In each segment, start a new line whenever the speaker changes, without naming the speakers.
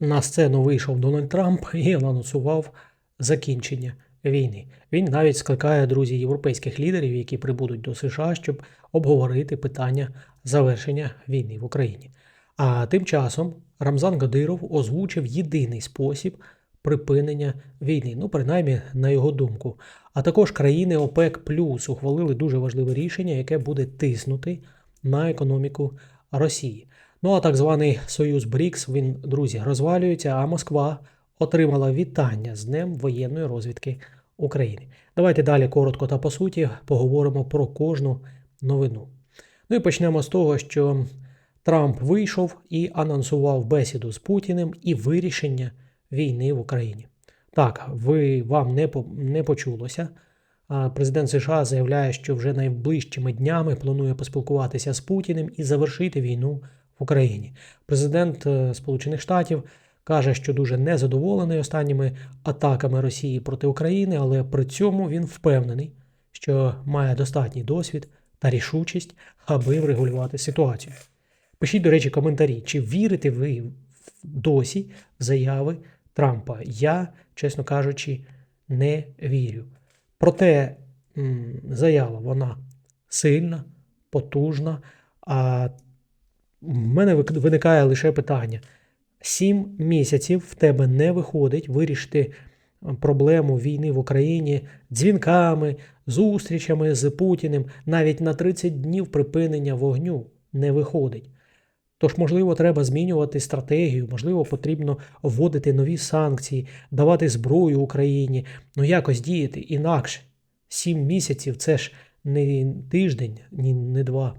на сцену вийшов Дональд Трамп і анонсував закінчення війни. Він навіть скликає друзі європейських лідерів, які прибудуть до США, щоб обговорити питання завершення війни в Україні. А тим часом Рамзан Гадиров озвучив єдиний спосіб припинення війни, ну принаймні на його думку. А також країни ОПЕК Плюс ухвалили дуже важливе рішення, яке буде тиснути на економіку Росії. Ну а так званий Союз БРІКС, він, друзі, розвалюється, а Москва отримала вітання з Днем воєнної розвідки України. Давайте далі коротко та по суті поговоримо про кожну новину. Ну і почнемо з того, що Трамп вийшов і анонсував бесіду з Путіним і вирішення війни в Україні. Так, ви вам не, по, не почулося. Президент США заявляє, що вже найближчими днями планує поспілкуватися з Путіним і завершити війну в Україні. Президент е, Сполучених Штатів каже, що дуже незадоволений останніми атаками Росії проти України, але при цьому він впевнений, що має достатній досвід та рішучість, аби врегулювати ситуацію. Пишіть, до речі, коментарі, чи вірите ви досі в заяви Трампа? Я, чесно кажучи, не вірю. Проте заява вона сильна, потужна. А в мене виникає лише питання: сім місяців в тебе не виходить вирішити проблему війни в Україні дзвінками, зустрічами з Путіним, навіть на 30 днів припинення вогню не виходить. Тож, можливо, треба змінювати стратегію, можливо, потрібно вводити нові санкції, давати зброю Україні, ну якось діяти інакше. Сім місяців це ж не тиждень, ні не два.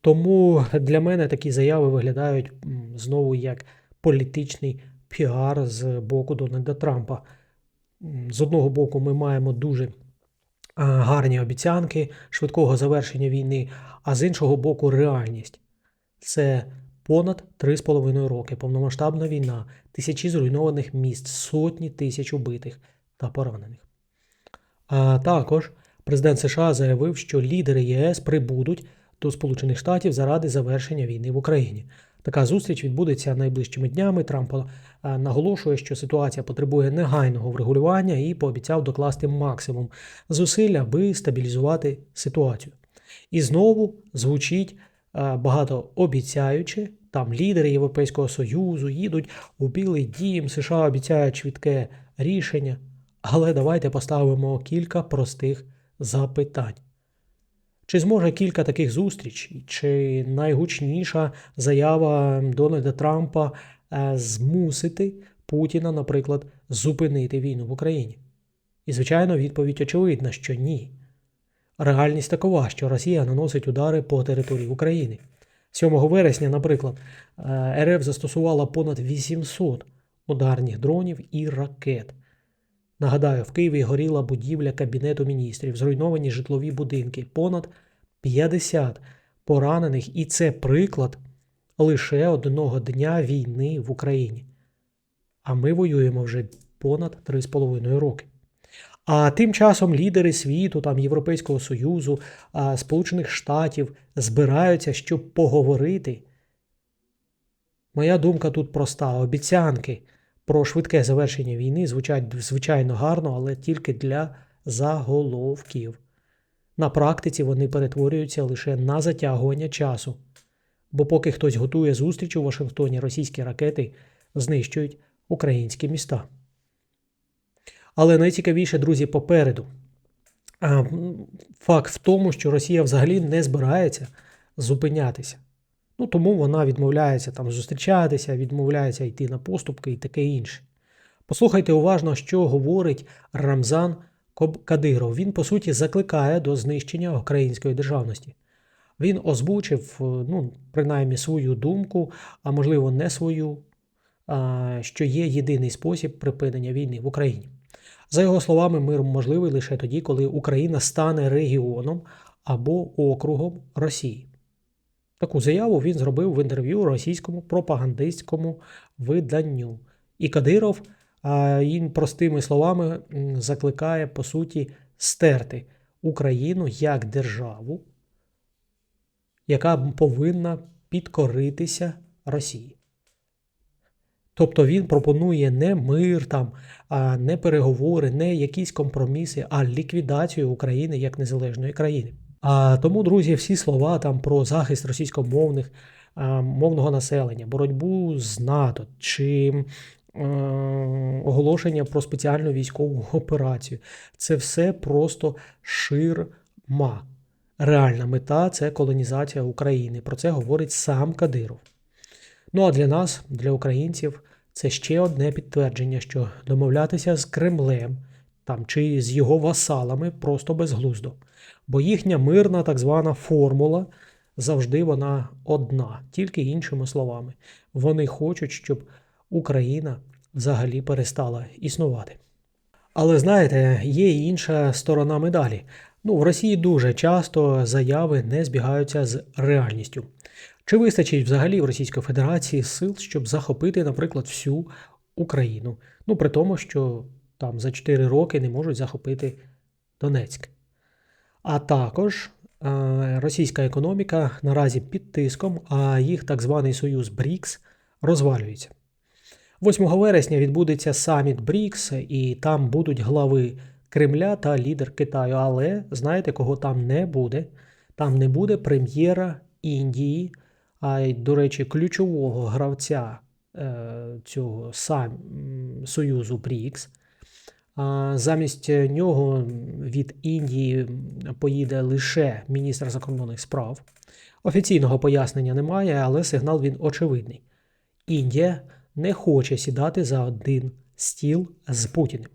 Тому для мене такі заяви виглядають знову як політичний піар з боку Дональда Трампа. З одного боку, ми маємо дуже гарні обіцянки швидкого завершення війни, а з іншого боку, реальність. Це понад 3,5 роки, повномасштабна війна, тисячі зруйнованих міст, сотні тисяч убитих та поранених. А також президент США заявив, що лідери ЄС прибудуть до Сполучених Штатів заради завершення війни в Україні. Така зустріч відбудеться найближчими днями. Трамп е, наголошує, що ситуація потребує негайного врегулювання і пообіцяв докласти максимум зусиль, аби стабілізувати ситуацію. І знову звучить е, багатообіцяюче. Там лідери Європейського Союзу їдуть у Білий Дім, США обіцяють швидке рішення. Але давайте поставимо кілька простих запитань. Чи зможе кілька таких зустрічей, чи найгучніша заява Дональда Трампа е, змусити Путіна, наприклад, зупинити війну в Україні? І, звичайно, відповідь очевидна, що ні. Реальність такова, що Росія наносить удари по території України. 7 вересня, наприклад, е, РФ застосувала понад 800 ударних дронів і ракет. Нагадаю, в Києві горіла будівля Кабінету міністрів, зруйновані житлові будинки, понад 50 поранених, і це приклад лише одного дня війни в Україні. А ми воюємо вже понад 3,5 роки. А тим часом лідери світу, там Європейського Союзу, Сполучених Штатів збираються, щоб поговорити. Моя думка тут проста: обіцянки про швидке завершення війни звучать звичайно гарно, але тільки для заголовків. На практиці вони перетворюються лише на затягування часу. Бо поки хтось готує зустріч у Вашингтоні, російські ракети знищують українські міста. Але найцікавіше, друзі, попереду. Факт в тому, що Росія взагалі не збирається зупинятися. Ну, тому вона відмовляється там зустрічатися, відмовляється йти на поступки і таке інше. Послухайте уважно, що говорить Рамзан Кадиров. Він, по суті, закликає до знищення української державності. Він озвучив, е, ну, принаймні, свою думку, а можливо, не свою, що є єдиний спосіб припинення війни в Україні. За його словами, мир можливий лише тоді, коли Україна стане регіоном або округом Росії. Таку заяву він зробив в інтерв'ю російському пропагандистському виданню. І Кадиров він простими словами закликає, по суті, стерти Україну як державу, яка повинна підкоритися Росії. Тобто він пропонує не мир, там, не переговори, не якісь компроміси, а ліквідацію України як незалежної країни. А тому, друзі, всі слова там про захист російськомовних мовного населення, боротьбу з НАТО чи е, оголошення про спеціальну військову операцію це все просто ширма. Реальна мета це колонізація України. Про це говорить сам Кадиров. Ну а для нас, для українців, це ще одне підтвердження, що домовлятися з Кремлем там, чи з його васалами просто безглуздо. Бо їхня мирна так звана формула завжди вона одна, тільки іншими словами. Вони хочуть, щоб Україна взагалі перестала існувати. Але знаєте, є і інша сторона медалі. Ну, в Росії дуже часто заяви не збігаються з реальністю. Чи вистачить взагалі в Російської Федерації сил, щоб захопити, наприклад, всю Україну? Ну, при тому, що там за 4 роки не можуть захопити Донецьк. А також е, російська економіка наразі під тиском, а їх так званий союз БРІКС розвалюється. 8 вересня відбудеться саміт БРІКС, і там будуть глави Кремля та лідер Китаю. Але знаєте, кого там не буде? Там не буде прем'єра Індії, а й, до речі, ключового гравця е, цього сам Союзу БРІКС. Замість нього від Індії поїде лише міністр закордонних справ. Офіційного пояснення немає, але сигнал він очевидний. Індія не хоче сідати за один стіл з Путіним.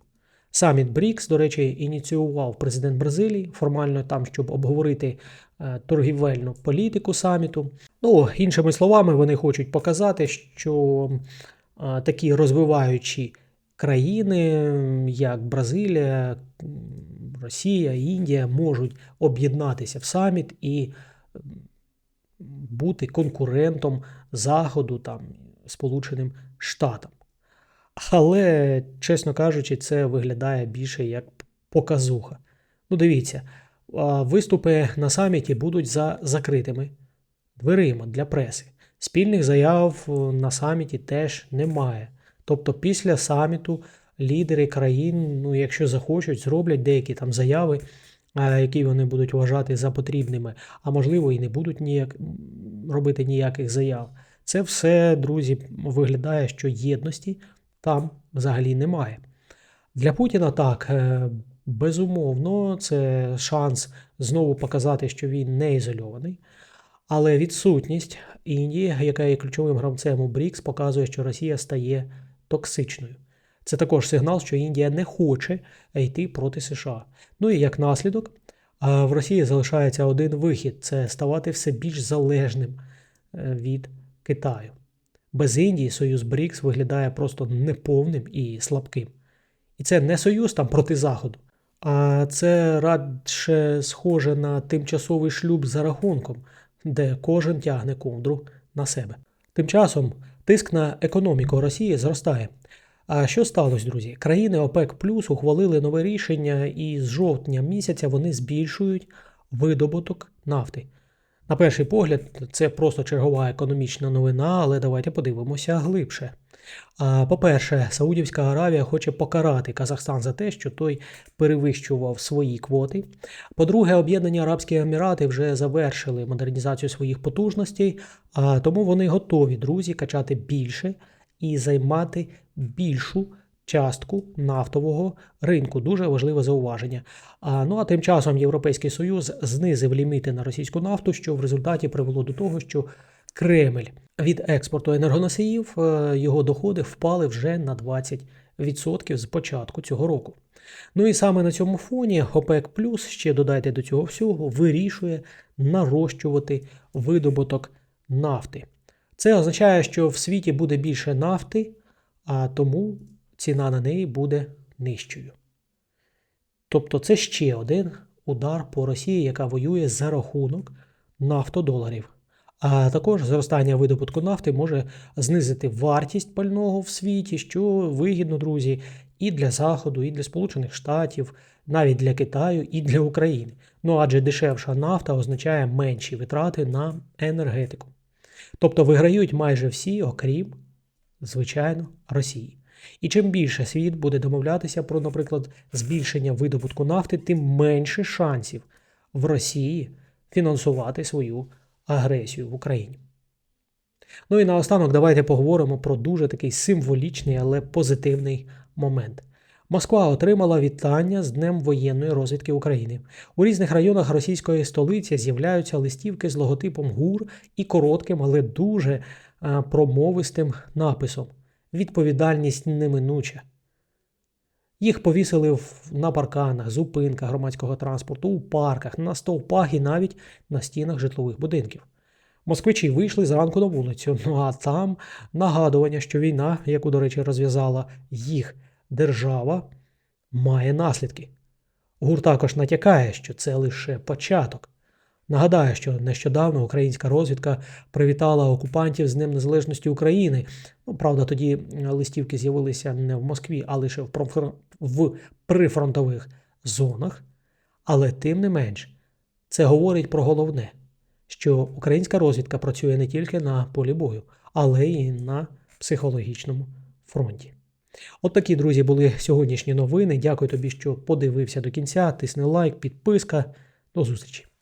Саміт БРІКС, до речі, ініціював президент Бразилії формально там, щоб обговорити е, торгівельну політику саміту. Ну, іншими словами, вони хочуть показати, що е, такі розвиваючі країни, як Бразилія, Росія, Індія, можуть об'єднатися в саміт і бути конкурентом Заходу там, Сполученим Штатам. Але, чесно кажучи, це виглядає більше як показуха. Ну, дивіться, виступи на саміті будуть за закритими дверима для преси. Спільних заяв на саміті теж немає. Тобто, після саміту лідери країн, ну, якщо захочуть, зроблять деякі там заяви, які вони будуть вважати за потрібними, а можливо, і не будуть ніяк робити ніяких заяв. Це все, друзі, виглядає, що єдності там взагалі немає. Для Путіна так, е, безумовно, це шанс знову показати, що він не ізольований. Але відсутність Індії, яка є ключовим гравцем у БРІКС, показує, що Росія стає токсичною. Це також сигнал, що Індія не хоче йти проти США. Ну і як наслідок, в Росії залишається один вихід це ставати все більш залежним е, від Китаю. Без Індії союз БРІКС виглядає просто неповним і слабким. І це не союз там проти Заходу, а це радше схоже на тимчасовий шлюб за рахунком, де кожен тягне ковдру на себе. Тим часом тиск на економіку Росії зростає. А що сталося, друзі? Країни ОПЕК Плюс ухвалили нове рішення, і з жовтня місяця вони збільшують видобуток нафти. На перший погляд, це просто чергова економічна новина, але давайте подивимося глибше. По-перше, Саудівська Аравія хоче покарати Казахстан за те, що той перевищував свої квоти. По-друге, Об'єднані Арабські Емірати вже завершили модернізацію своїх потужностей, тому вони готові, друзі, качати більше і займати більшу частку нафтового ринку. Дуже важливе зауваження. А, Ну а тим часом Європейський Союз знизив ліміти на російську нафту, що в результаті привело до того, що Кремль від експорту енергоносіїв е, його доходи впали вже на 20% з початку цього року. Ну і саме на цьому фоні ОПЕК Плюс, ще додайте до цього всього, вирішує нарощувати видобуток нафти. Це означає, що в світі буде більше нафти, а тому ціна на неї буде нижчою. Тобто це ще один удар по Росії, яка воює за рахунок нафтодоларів. А також зростання видобутку нафти може знизити вартість пального в світі, що вигідно, друзі, і для Заходу, і для Сполучених Штатів, навіть для Китаю, і для України. Ну адже дешевша нафта означає менші витрати на енергетику. Тобто виграють майже всі, окрім Звичайно, Росії. І чим більше світ буде домовлятися про, наприклад, збільшення видобутку нафти, тим менше шансів в Росії фінансувати свою агресію в Україні. Ну і наостанок давайте поговоримо про дуже такий символічний, але позитивний момент. Москва отримала вітання з Днем воєнної розвідки України. У різних районах російської столиці з'являються листівки з логотипом ГУР і коротким, але дуже е, промовистим написом Відповідальність неминуча. Їх повісили на парканах, зупинках громадського транспорту, у парках, на стовпах і навіть на стінах житлових будинків. Москвичі вийшли зранку на вулицю, ну а там нагадування, що війна, яку, до речі, розв'язала їх держава, має наслідки. ГУР також натякає, що це лише початок. Нагадаю, що нещодавно українська розвідка привітала окупантів з Днем Незалежності України. Ну, правда, тоді е, листівки з'явилися не в Москві, а лише в, прифронтових зонах. Але тим не менш, це говорить про головне, що українська розвідка працює не тільки на полі бою, але й на психологічному фронті. От такі, друзі, були сьогоднішні новини. Дякую тобі, що подивився до кінця. Тисни лайк, підписка. До зустрічі!